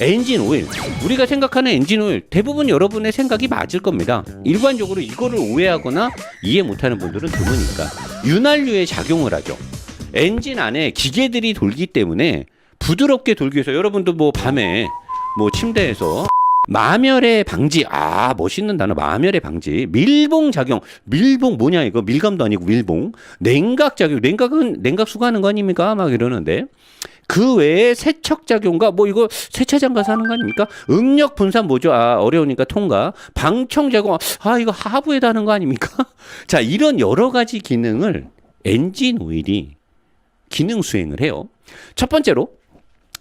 엔진 오일. 우리가 생각하는 엔진 오일 대부분 여러분의 생각이 맞을 겁니다. 일반적으로 이거를 오해하거나 이해 못하는 분들은 드무니까 윤활유에 작용을 하죠. 엔진 안에 기계들이 돌기 때문에 부드럽게 돌기 위해서 여러분도 뭐 밤에 뭐 침대에서 마멸의 방지 아 멋있는 단어 마멸의 방지. 밀봉 작용. 밀봉 뭐냐 이거? 밀감도 아니고 밀봉. 냉각 작용. 냉각은 냉각수가 하는 거 아닙니까? 막 이러는데 그 외에 세척 작용과 뭐 이거 세차장 가서 하는 거 아닙니까? 응력 분산 뭐죠? 아 어려우니까 통과. 방청 작용. 아 이거 하부에다 하는 거 아닙니까? 자 이런 여러 가지 기능을 엔진 오일이 기능 수행을 해요. 첫 번째로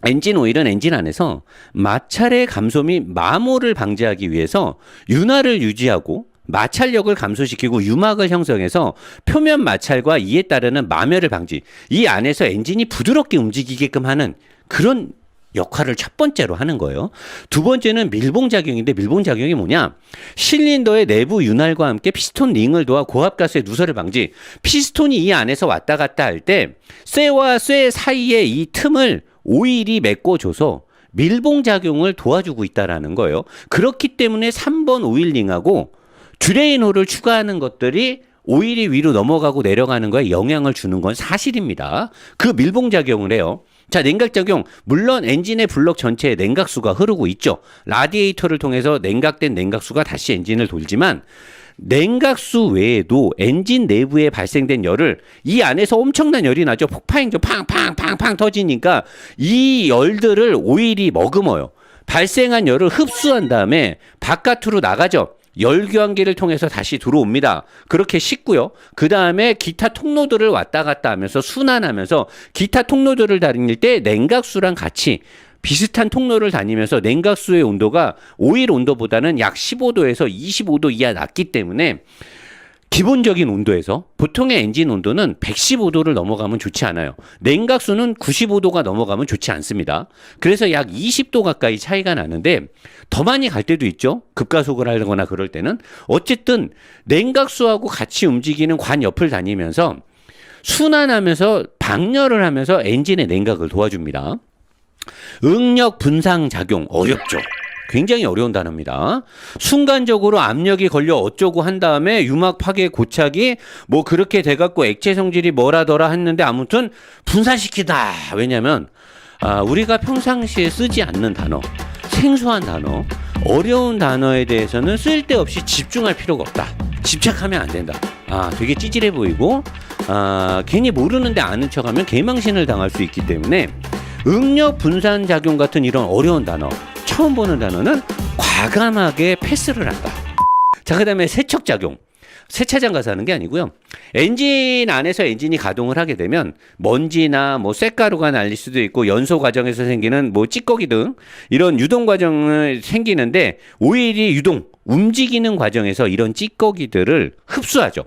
엔진 오일은 엔진 안에서 마찰의 감소 및 마모를 방지하기 위해서 윤활을 유지하고 마찰력을 감소시키고 유막을 형성해서 표면 마찰과 이에 따르는 마멸을 방지. 이 안에서 엔진이 부드럽게 움직이게끔 하는 그런 역할을 첫 번째로 하는 거예요. 두 번째는 밀봉 작용인데 밀봉 작용이 뭐냐? 실린더의 내부 윤활과 함께 피스톤 링을 도와 고압가스의 누설을 방지. 피스톤이 이 안에서 왔다 갔다 할 때 쇠와 쇠 사이의 이 틈을 오일이 메꿔줘서 밀봉 작용을 도와주고 있다라는 거예요. 그렇기 때문에 3번 오일링하고 드레인홀을 추가하는 것들이 오일이 위로 넘어가고 내려가는 거에 영향을 주는 건 사실입니다. 그 밀봉 작용을 해요. 자, 냉각 작용. 물론 엔진의 블록 전체에 냉각수가 흐르고 있죠. 라디에이터를 통해서 냉각된 냉각수가 다시 엔진을 돌지만 냉각수 외에도 엔진 내부에 발생된 열을 이 안에서 엄청난 열이 나죠. 폭파행정 팡팡팡팡 터지니까 이 열들을 오일이 머금어요. 발생한 열을 흡수한 다음에 바깥으로 나가죠. 열교환기를 통해서 다시 들어옵니다. 그렇게 씻고요. 그 다음에 기타 통로들을 왔다 갔다 하면서 순환하면서 기타 통로들을 다닐 때 냉각수랑 같이 비슷한 통로를 다니면서 냉각수의 온도가 오일 온도보다는 약 15도에서 25도 이하 낮기 때문에 기본적인 온도에서 보통의 엔진 온도는 115도를 넘어가면 좋지 않아요. 냉각수는 95도가 넘어가면 좋지 않습니다. 그래서 약 20도 가까이 차이가 나는데 더 많이 갈 때도 있죠. 급가속을 하거나 그럴 때는 어쨌든 냉각수하고 같이 움직이는 관 옆을 다니면서 순환하면서 방열을 하면서 엔진의 냉각을 도와줍니다. 응력 분상 작용 어렵죠. 굉장히 어려운 단어입니다. 순간적으로 압력이 걸려 어쩌고 한 다음에 유막 파괴 고착이 뭐 그렇게 돼갖고 액체 성질이 뭐라더라 했는데 아무튼 분산시키다. 왜냐면 아, 우리가 평상시에 쓰지 않는 단어, 생소한 단어, 어려운 단어에 대해서는 쓸데없이 집중할 필요가 없다. 집착하면 안 된다. 아, 되게 찌질해 보이고, 아, 괜히 모르는데 아는 척하면 개망신을 당할 수 있기 때문에 응력 분산 작용 같은 이런 어려운 단어, 처음 보는 단어는 과감하게 패스를 한다. 자, 그 다음에 세척 작용. 세차장 가서 하는 게 아니고요. 엔진 안에서 엔진이 가동을 하게 되면 먼지나 뭐 쇳가루가 날릴 수도 있고 연소 과정에서 생기는 뭐 찌꺼기 등 이런 유동 과정을 생기는데 오일이 유동 움직이는 과정에서 이런 찌꺼기들을 흡수하죠.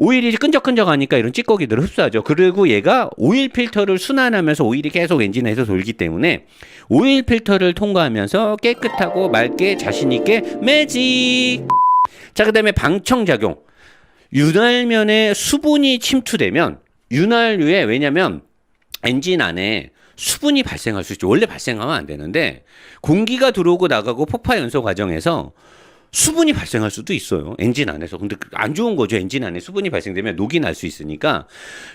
오일이 끈적끈적하니까 이런 찌꺼기들을 흡수하죠. 그리고 얘가 오일 필터를 순환하면서 오일이 계속 엔진에서 돌기 때문에 오일 필터를 통과하면서 깨끗하고 맑게 자신 있게 매직. 자, 그 다음에 방청 작용. 윤활면에 수분이 침투되면 윤활유에 왜냐면 엔진 안에 수분이 발생할 수 있죠. 원래 발생하면 안 되는데 공기가 들어오고 나가고 폭파 연소 과정에서 수분이 발생할 수도 있어요. 엔진 안에서. 근데 안 좋은 거죠. 엔진 안에 수분이 발생되면 녹이 날 수 있으니까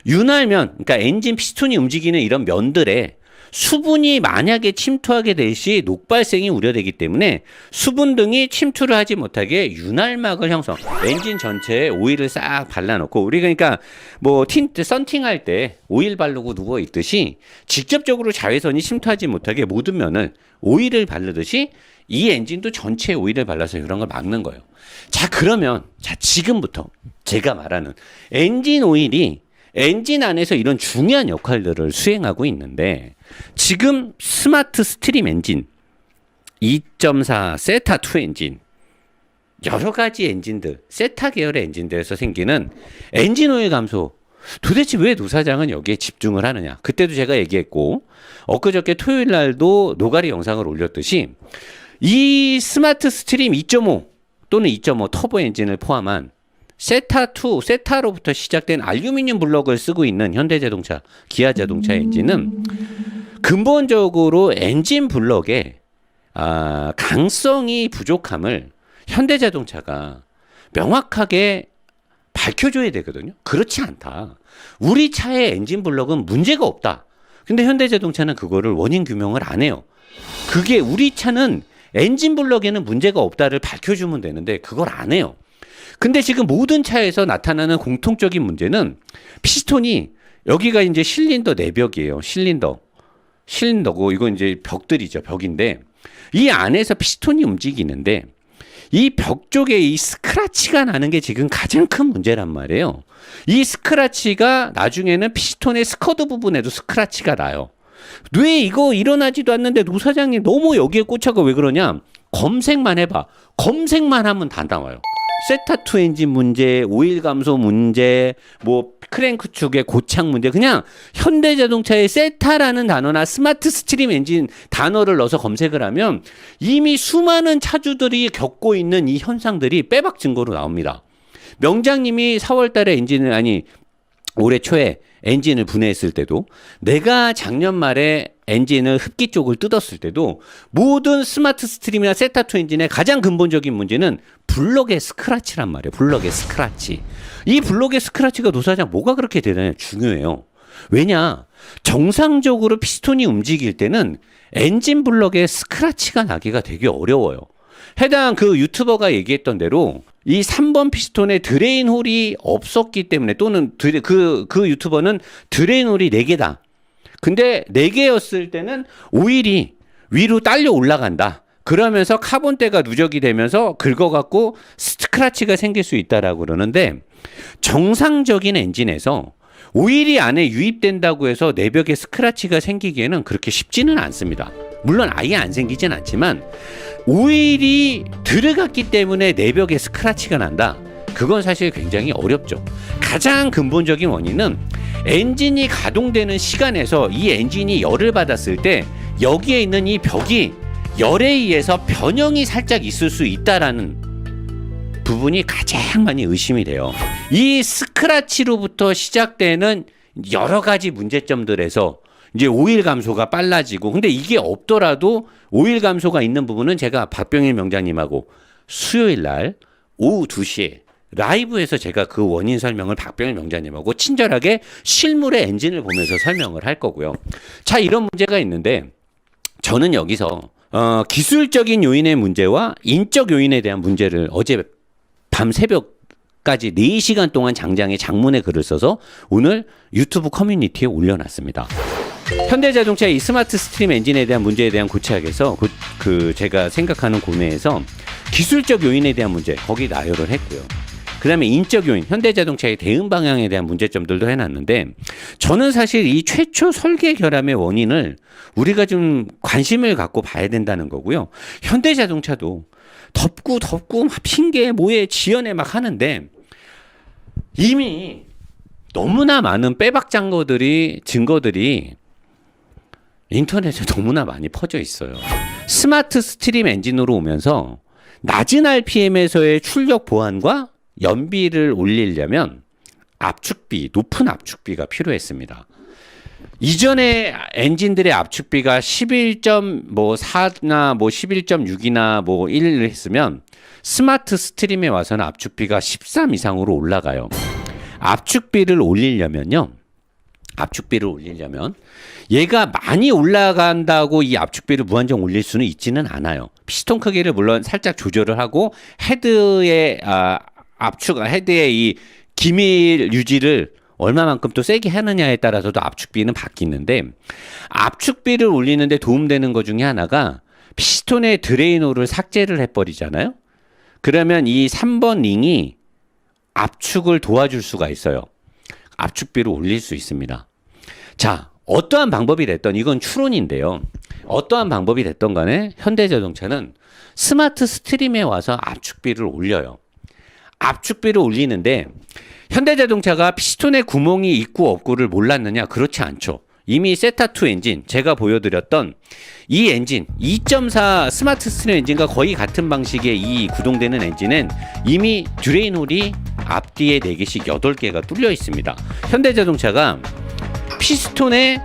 윤활면, 그러니까 엔진 피스톤이 움직이는 이런 면들에 수분이 만약에 침투하게 될 시 녹발생이 우려되기 때문에 수분 등이 침투를 하지 못하게 윤활막을 형성. 엔진 전체에 오일을 싹 발라놓고 우리 그러니까 뭐 틴트 썬팅할 때 오일 바르고 누워 있듯이 직접적으로 자외선이 침투하지 못하게 모든 면을 오일을 바르듯이 이 엔진도 전체에 오일을 발라서 이런 걸 막는 거예요. 자 그러면 자 지금부터 제가 말하는 엔진 오일이 엔진 안에서 이런 중요한 역할들을 수행하고 있는데 지금 스마트 스트림 엔진 2.4 세타 2 엔진 여러 가지 엔진들 세타 계열의 엔진들에서 생기는 엔진 오일 감소 도대체 왜 노사장은 여기에 집중을 하느냐 그때도 제가 얘기했고 엊그저께 토요일 날도 노가리 영상을 올렸듯이 이 스마트 스트림 2.5 또는 2.5 터보 엔진을 포함한 세타2, 세타로부터 시작된 알루미늄 블럭을 쓰고 있는 현대자동차, 기아자동차 엔진은 근본적으로 엔진 블럭에 아, 강성이 부족함을 현대자동차가 명확하게 밝혀줘야 되거든요. 그렇지 않다. 우리 차의 엔진 블럭은 문제가 없다. 근데 현대자동차는 그거를 원인 규명을 안 해요. 그게 우리 차는 엔진 블럭에는 문제가 없다를 밝혀주면 되는데 그걸 안 해요. 근데 지금 모든 차에서 나타나는 공통적인 문제는 피스톤이 여기가 이제 실린더 내벽이에요. 실린더. 실린더고 이건 이제 벽들이죠. 벽인데 이 안에서 피스톤이 움직이는데 이 벽 쪽에 이 스크라치가 나는 게 지금 가장 큰 문제란 말이에요. 이 스크라치가 나중에는 피스톤의 스커드 부분에도 스크라치가 나요. 왜 이거 일어나지도 않는데 노 사장님 너무 여기에 꽂혀가 왜 그러냐? 검색만 해봐. 검색만 하면 다 나와요. 세타2 엔진 문제, 오일 감소 문제, 뭐 크랭크 축의 고착 문제, 그냥 현대 자동차의 세타라는 단어나 스마트 스트림 엔진 단어를 넣어서 검색을 하면 이미 수많은 차주들이 겪고 있는 이 현상들이 빼박 증거로 나옵니다. 명장님이 4월달에 엔진을 아니 올해 초에 엔진을 분해했을 때도 내가 작년 말에 엔진을 흡기 쪽을 뜯었을 때도 모든 스마트 스트림이나 세타2 엔진의 가장 근본적인 문제는 블럭의 스크라치란 말이에요. 블럭의 스크라치. 이 블럭의 스크라치가 노사장 뭐가 그렇게 대단해 중요해요. 왜냐? 정상적으로 피스톤이 움직일 때는 엔진 블럭에 스크라치가 나기가 되게 어려워요. 해당 그 유튜버가 얘기했던 대로 이 3번 피스톤에 드레인 홀이 없었기 때문에 또는 드레, 그, 그 유튜버는 드레인 홀이 4개다. 근데 4개였을 때는 오일이 위로 딸려 올라간다. 그러면서 카본대가 누적이 되면서 긁어갖고 스크라치가 생길 수 있다라고 그러는데 정상적인 엔진에서 오일이 안에 유입된다고 해서 내벽에 스크라치가 생기기에는 그렇게 쉽지는 않습니다. 물론 아예 안 생기진 않지만 오일이 들어갔기 때문에 내벽에 스크라치가 난다. 그건 사실 굉장히 어렵죠. 가장 근본적인 원인은 엔진이 가동되는 시간에서 이 엔진이 열을 받았을 때 여기에 있는 이 벽이 열에 의해서 변형이 살짝 있을 수 있다라는 부분이 가장 많이 의심이 돼요. 이 스크라치로부터 시작되는 여러 가지 문제점들에서 이제 오일 감소가 빨라지고 근데 이게 없더라도 오일 감소가 있는 부분은 제가 박병일 명장님하고 수요일 날 오후 2시에 라이브에서 제가 그 원인 설명을 박병일 명장님하고 친절하게 실물의 엔진을 보면서 설명을 할 거고요. 자, 이런 문제가 있는데 저는 여기서 어, 기술적인 요인의 문제와 인적 요인에 대한 문제를 어제 밤 새벽 까지 4시간 동안 장장에 장문의 글을 써서 오늘 유튜브 커뮤니티에 올려놨습니다. 현대자동차의 이 스마트 스트림 엔진에 대한 문제에 대한 고착에서 그, 그 제가 생각하는 고뇌에서 기술적 요인에 대한 문제 거기 나열을 했고요. 그다음에 인적 요인, 현대자동차의 대응 방향에 대한 문제점들도 해놨는데 저는 사실 이 최초 설계 결함의 원인을 우리가 좀 관심을 갖고 봐야 된다는 거고요. 현대자동차도 덥고 덥고 막 핑계 뭐에 지연에 막 하는데 이미 너무나 많은 빼박 증거들이 증거들이 인터넷에 너무나 많이 퍼져 있어요. 스마트 스트림 엔진으로 오면서 낮은 RPM에서의 출력 보완과 연비를 올리려면 압축비, 높은 압축비가 필요했습니다. 이전에 엔진들의 압축비가 11.4나 뭐 11.6이나 뭐 1을 했으면 스마트 스트림에 와서는 압축비가 13 이상으로 올라가요. 압축비를 올리려면요. 압축비를 올리려면 얘가 많이 올라간다고 이 압축비를 무한정 올릴 수는 있지는 않아요. 피스톤 크기를 물론 살짝 조절을 하고 헤드의 아, 압축 헤드의 이 기밀 유지를 얼마만큼 또 세게 하느냐에 따라서도 압축비는 바뀌는데 압축비를 올리는데 도움되는 것 중에 하나가 피스톤의 드레이노를 삭제를 해버리잖아요. 그러면 이 3번 링이 압축을 도와줄 수가 있어요. 압축비를 올릴 수 있습니다. 자, 어떠한 방법이 됐던 이건 추론인데요. 어떠한 방법이 됐던 간에 현대자동차는 스마트 스트림에 와서 압축비를 올려요. 압축비를 올리는데 현대자동차가 피스톤에 구멍이 있고 없고를 몰랐느냐? 그렇지 않죠. 이미 세타2 엔진, 제가 보여드렸던 이 엔진, 2.4 스마트 스트림 엔진과 거의 같은 방식의 이 구동되는 엔진은 이미 드레인 홀이 앞뒤에 4개씩 8개가 뚫려 있습니다. 현대자동차가 피스톤에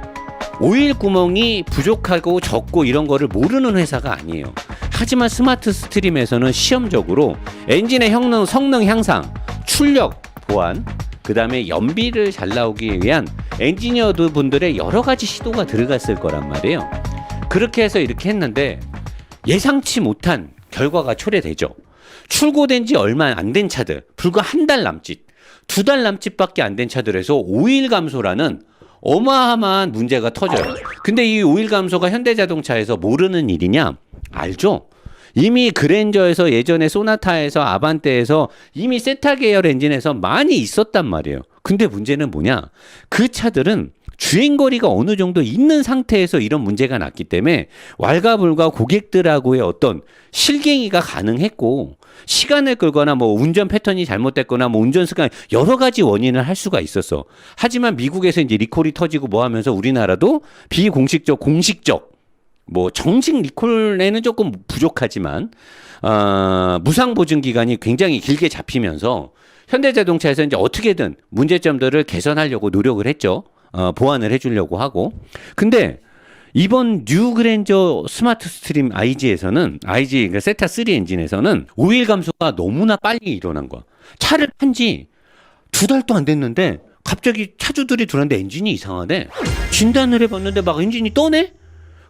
오일 구멍이 부족하고 적고 이런 거를 모르는 회사가 아니에요. 하지만 스마트 스트림에서는 시험적으로 엔진의 성능, 성능 향상, 출력 보완, 그 다음에 연비를 잘 나오기 위한 엔지니어들 분들의 여러 가지 시도가 들어갔을 거란 말이에요. 그렇게 해서 이렇게 했는데 예상치 못한 결과가 초래되죠. 출고된 지 얼마 안 된 차들, 불과 한 달 남짓, 두 달 남짓밖에 안 된 차들에서 오일 감소라는 어마어마한 문제가 터져요. 근데 이 오일 감소가 현대자동차에서 모르는 일이냐? 알죠? 이미 그랜저에서 예전에 소나타에서 아반떼에서 이미 세타 계열 엔진에서 많이 있었단 말이에요. 근데 문제는 뭐냐? 그 차들은 주행거리가 어느 정도 있는 상태에서 이런 문제가 났기 때문에 왈가불가 고객들하고의 어떤 실갱이가 가능했고 시간을 끌거나 뭐 운전 패턴이 잘못됐거나 뭐 운전 습관 여러 가지 원인을 할 수가 있었어. 하지만 미국에서 이제 리콜이 터지고 뭐 하면서 우리나라도 비공식적 공식적 뭐 정식 리콜에는 조금 부족하지만 어, 무상 보증 기간이 굉장히 길게 잡히면서 현대자동차에서 이제 어떻게든 문제점들을 개선하려고 노력을 했죠. 어, 보완을 해주려고 하고. 근데 이번 뉴 그랜저 스마트 스트림 IG에서는 IG 그러니까 세타 3 엔진에서는 오일 감소가 너무나 빨리 일어난 거야. 차를 판 지 두 달도 안 됐는데 갑자기 차주들이 들었는데 엔진이 이상하대. 진단을 해봤는데 막 엔진이 떠네?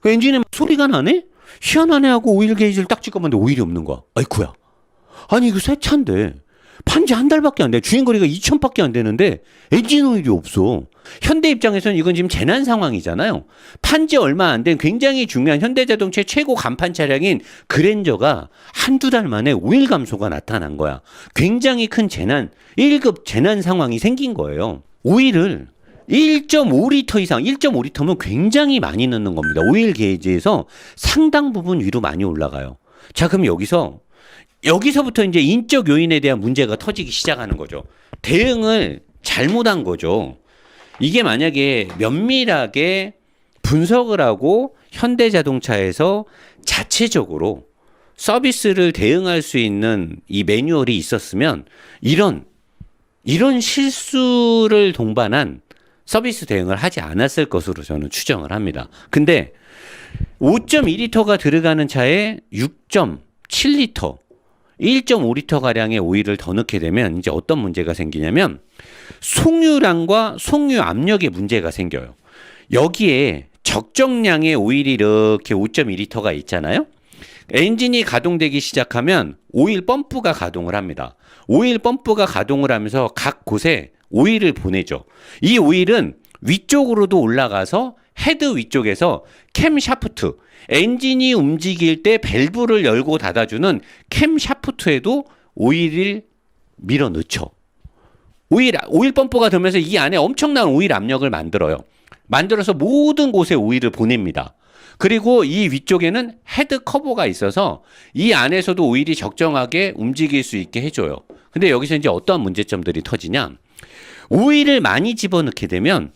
그 엔진에 막 소리가 나네? 희한하네 하고 오일 게이지를 딱 찍어봤는데 오일이 없는 거야. 아이쿠야. 아니 이거 새 차인데 판지 한 달밖에 안 돼. 주행거리가 2천밖에 안 되는데 엔진 오일이 없어. 현대 입장에서는 이건 지금 재난 상황이잖아요. 판지 얼마 안 된 굉장히 중요한 현대자동차 최고 간판 차량인 그랜저가 한두 달 만에 오일 감소가 나타난 거야. 굉장히 큰 재난, 1급 재난 상황이 생긴 거예요. 오일을 1.5리터 이상, 1.5리터면 굉장히 많이 넣는 겁니다. 오일 게이지에서 상당 부분 위로 많이 올라가요. 자, 그럼 여기서 여기서부터 이제 인적 요인에 대한 문제가 터지기 시작하는 거죠. 대응을 잘못한 거죠. 이게 만약에 면밀하게 분석을 하고 현대 자동차에서 자체적으로 서비스를 대응할 수 있는 이 매뉴얼이 있었으면 이런 이런 실수를 동반한 서비스 대응을 하지 않았을 것으로 저는 추정을 합니다. 근데 5.2리터가 들어가는 차에 6.7리터 1.5리터 가량의 오일을 더 넣게 되면 이제 어떤 문제가 생기냐면 송유량과 송유 압력에 문제가 생겨요. 여기에 적정량의 오일이 이렇게 5.2리터가 있잖아요. 엔진이 가동되기 시작하면 오일 펌프가 가동을 합니다. 오일 펌프가 가동을 하면서 각 곳에 오일을 보내죠. 이 오일은 위쪽으로도 올라가서 헤드 위쪽에서 캠 샤프트, 엔진이 움직일 때 밸브를 열고 닫아주는 캠 샤프트에도 오일을 밀어 넣죠. 오일, 오일 펌프가 되면서 이 안에 엄청난 오일 압력을 만들어요. 만들어서 모든 곳에 오일을 보냅니다. 그리고 이 위쪽에는 헤드 커버가 있어서 이 안에서도 오일이 적정하게 움직일 수 있게 해줘요. 근데 여기서 이제 어떠한 문제점들이 터지냐? 오일을 많이 집어넣게 되면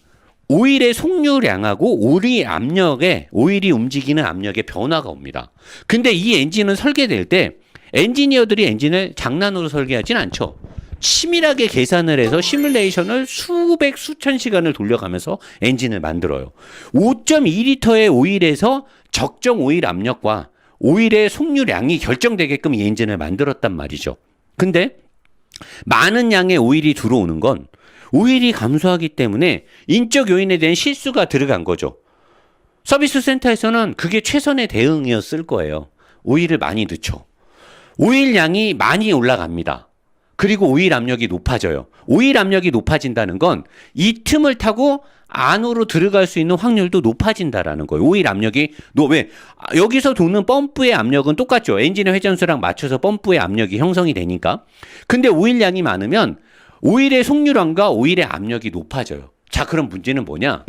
오일의 속류량하고 오일 압력에 오일이 움직이는 압력에 변화가 옵니다. 근데 이 엔진은 설계될 때 엔지니어들이 엔진을 장난으로 설계하진 않죠. 치밀하게 계산을 해서 시뮬레이션을 수백 수천 시간을 돌려가면서 엔진을 만들어요. 5.2리터의 오일에서 적정 오일 압력과 오일의 속류량이 결정되게끔 이 엔진을 만들었단 말이죠. 근데 많은 양의 오일이 들어오는 건 오일이 감소하기 때문에 인적 요인에 대한 실수가 들어간 거죠. 서비스 센터에서는 그게 최선의 대응이었을 거예요. 오일을 많이 넣죠. 오일 양이 많이 올라갑니다. 그리고 오일 압력이 높아져요. 오일 압력이 높아진다는 건 이 틈을 타고 안으로 들어갈 수 있는 확률도 높아진다라는 거예요. 오일 압력이 노 왜? 아, 여기서 도는 펌프의 압력은 똑같죠. 엔진의 회전수랑 맞춰서 펌프의 압력이 형성이 되니까. 근데 오일 양이 많으면 오일의 속류량과 오일의 압력이 높아져요. 자, 그럼 문제는 뭐냐?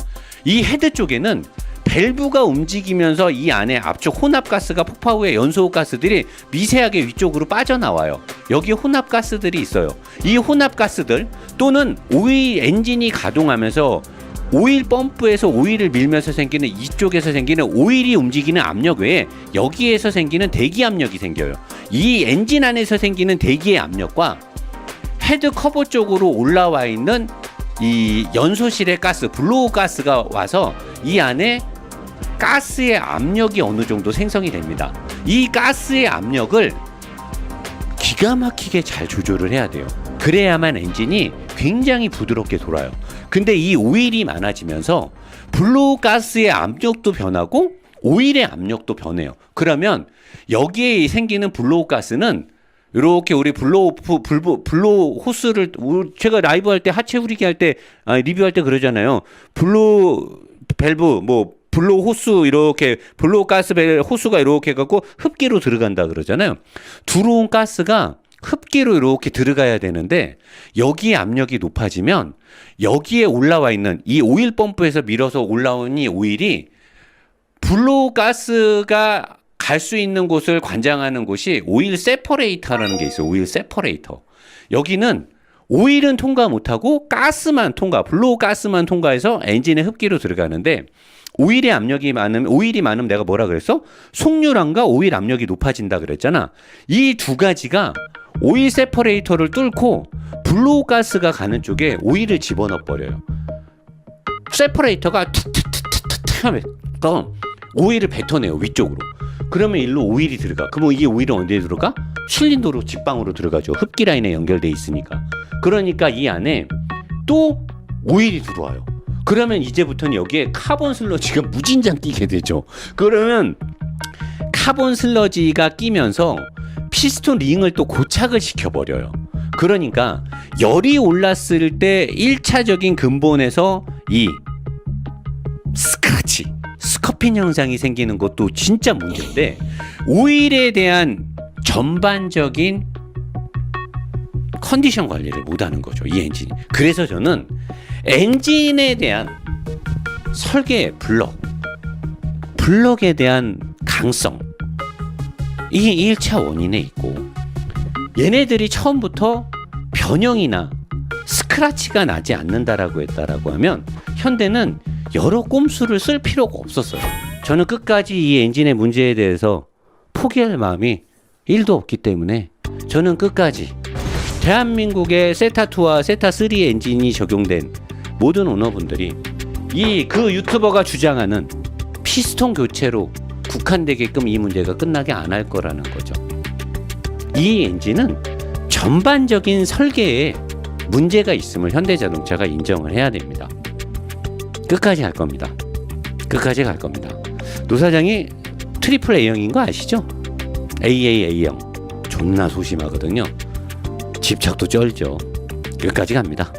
이 헤드 쪽에는 밸브가 움직이면서 이 안에 앞쪽 혼합가스가 폭파 후에 연소가스들이 미세하게 위쪽으로 빠져나와요. 여기 혼합가스들이 있어요. 이 혼합가스들 또는 오일 엔진이 가동하면서 오일 펌프에서 오일을 밀면서 생기는 이쪽에서 생기는 오일이 움직이는 압력 외에 여기에서 생기는 대기 압력이 생겨요. 이 엔진 안에서 생기는 대기의 압력과 헤드 커버 쪽으로 올라와 있는 이 연소실에 가스, 블로우 가스가 와서 이 안에 가스의 압력이 어느 정도 생성이 됩니다. 이 가스의 압력을 기가 막히게 잘 조절을 해야 돼요. 그래야만 엔진이 굉장히 부드럽게 돌아요. 근데 이 오일이 많아지면서 블로우 가스의 압력도 변하고 오일의 압력도 변해요. 그러면 여기에 생기는 블로우 가스는 이렇게 우리 블로우 프- 블보 블로우 호스를 우- 제가 라이브 할 때 하체 후리기 할때 아, 리뷰할 때 그러잖아요. 블로우 밸브 뭐 블로우 호스 이렇게 블로우 가스 밸 호스가 이렇게 해 갖고 흡기로 들어간다 그러잖아요. 들어온 가스가 흡기로 이렇게 들어가야 되는데 여기에 압력이 높아지면 여기에 올라와 있는 이 오일 펌프에서 밀어서 올라온 이 오일이 블로우 가스가 갈 수 있는 곳을 관장하는 곳이 오일 세퍼레이터라는 게 있어요. 오일 세퍼레이터. 여기는 오일은 통과 못하고 가스만 통과, 블로우 가스만 통과해서 엔진의 흡기로 들어가는데 오일의 압력이 많으면 오일이 많으면 내가 뭐라 그랬어? 속류량과 오일 압력이 높아진다 그랬잖아. 이 두 가지가 오일 세퍼레이터를 뚫고 블로우 가스가 가는 쪽에 오일을 집어넣어 버려요. 세퍼레이터가 툭툭툭툭툭 하면 오일을 뱉어내요 위쪽으로. 그러면 일로 오일이 들어가. 그러면 이게 오일은 어디에 들어가? 실린더로 직방으로 들어가죠. 흡기 라인에 연결돼 있으니까. 그러니까 이 안에 또 오일이 들어와요. 그러면 이제부터는 여기에 카본 슬러지가 무진장 끼게 되죠. 그러면 카본 슬러지가 끼면서 피스톤 링을 또 고착을 시켜버려요. 그러니까 열이 올랐을 때 1차적인 근본에서 이 스크래치, 스커핀 현상이 생기는 것도 진짜 문제인데 오일에 대한 전반적인 컨디션 관리를 못하는 거죠 이 엔진이. 그래서 저는 엔진에 대한 설계 블럭, 블럭에 대한 강성 이 1차 원인에 있고 얘네들이 처음부터 변형이나 스크라치가 나지 않는다라고 했다라고 하면 현대는 여러 꼼수를 쓸 필요가 없었어요. 저는 끝까지 이 엔진의 문제에 대해서 포기할 마음이 1도 없기 때문에 저는 끝까지 대한민국의 세타2와 세타3 엔진이 적용된 모든 오너분들이 이 그 유튜버가 주장하는 피스톤 교체로 국한되게끔 이 문제가 끝나게 안 할 거라는 거죠. 이 엔진은 전반적인 설계에 문제가 있음을 현대자동차가 인정을 해야 됩니다. 끝까지 갈 겁니다. 끝까지 갈 겁니다. 노 사장이 트리플 A형인 거 아시죠? AAA형 존나 소심하거든요. 집착도 쩔죠. 끝까지 갑니다.